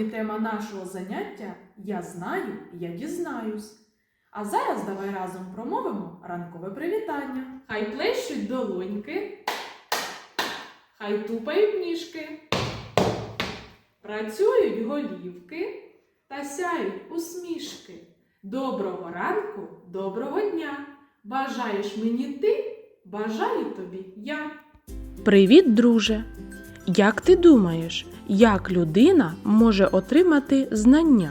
Сьогодні тема нашого заняття Я знаю, я дізнаюсь. А зараз давай разом промовимо ранкове привітання. Хай плещуть долоньки, хай тупають ніжки, працюють голівки та сяють усмішки. Доброго ранку, доброго дня! Бажаєш мені ти, бажаю тобі я. Привіт, друже! Як ти думаєш, як людина може отримати знання?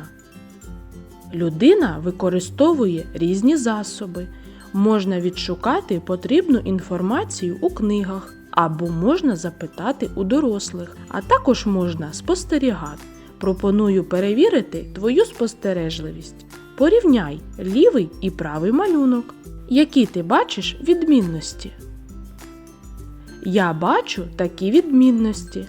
Людина використовує різні засоби. Можна відшукати потрібну інформацію у книгах або можна запитати у дорослих, а також можна спостерігати. Пропоную перевірити твою спостережливість. Порівняй лівий і правий малюнок. Які ти бачиш відмінності? Я бачу такі відмінності.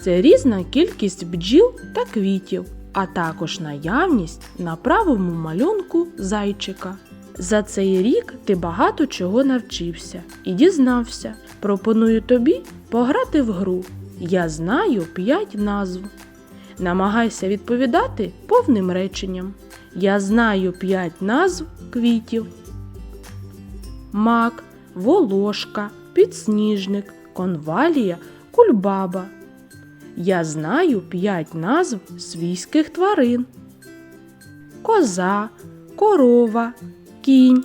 Це різна кількість бджіл та квітів, а також наявність на правому малюнку зайчика. За цей рік ти багато чого навчився і дізнався. Пропоную тобі пограти в гру. Я знаю 5 назв. Намагайся відповідати повним реченням. Я знаю 5 назв квітів. Мак, волошка, підсніжник, конвалія, кульбаба. Я знаю п'ять назв свійських тварин: коза, корова, кінь,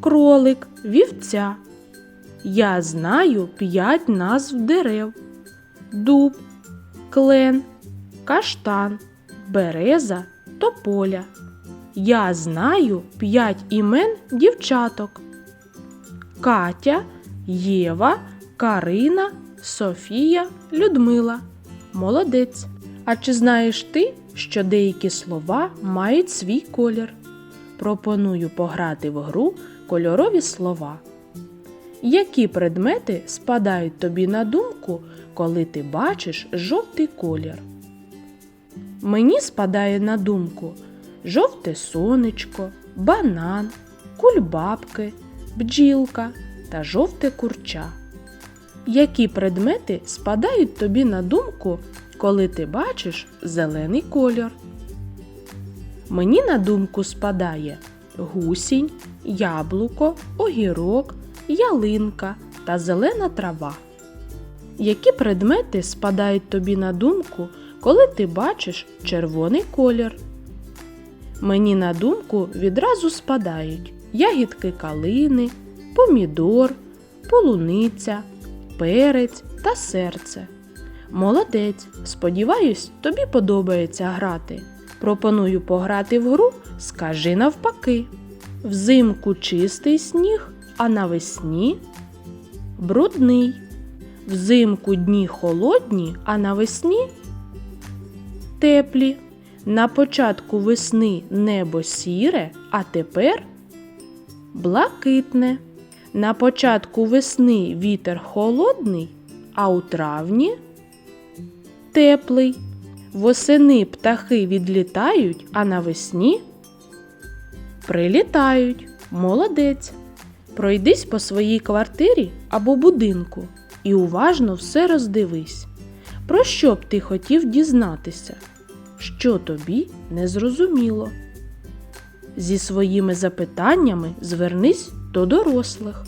кролик, вівця. Я знаю п'ять назв дерев: дуб, клен, каштан, береза, тополя. Я знаю п'ять імен дівчаток. Катя, Єва, Карина, Софія, Людмила. Молодець. А чи знаєш ти, що деякі слова мають свій колір? Пропоную пограти в гру кольорові слова. Які предмети спадають тобі на думку, коли ти бачиш жовтий колір? Мені спадає на думку жовте сонечко, банан, кульбабки, бджілка та жовте курча. Які предмети спадають тобі на думку, коли ти бачиш зелений кольор? Мені на думку спадає гусінь, яблуко, огірок, ялинка та зелена трава. Які предмети спадають тобі на думку, коли ти бачиш червоний колір? Мені на думку відразу спадають ягідки калини, помідор, полуниця, перець та серце. Молодець, сподіваюсь, тобі подобається грати. Пропоную пограти в гру Скажи навпаки. Взимку чистий сніг, а навесні брудний. Взимку дні холодні, а навесні теплі. На початку весни небо сіре, а тепер блакитне. На початку весни вітер холодний, а у травні теплий. Восени птахи відлітають, а навесні прилітають. Молодець. Пройдись по своїй квартирі або будинку і уважно все роздивись. Про що б ти хотів дізнатися? Що тобі не зрозуміло? Зі своїми запитаннями звернись до дорослих.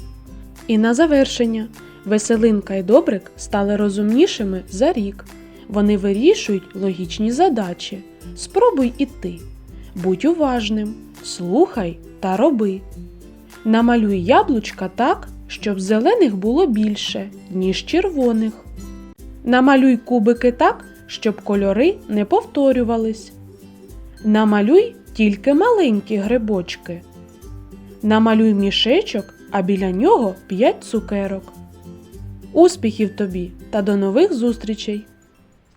І на завершення Веселинка і Добрик стали розумнішими за рік. Вони вирішують логічні задачі. Спробуй і ти. Будь уважним, слухай та роби. Намалюй яблучка так, щоб зелених було більше, ніж червоних. Намалюй кубики так, щоб кольори не повторювались. Намалюй тільки маленькі грибочки. Намалюй мішечок, а біля нього 5 цукерок. Успіхів тобі та до нових зустрічей!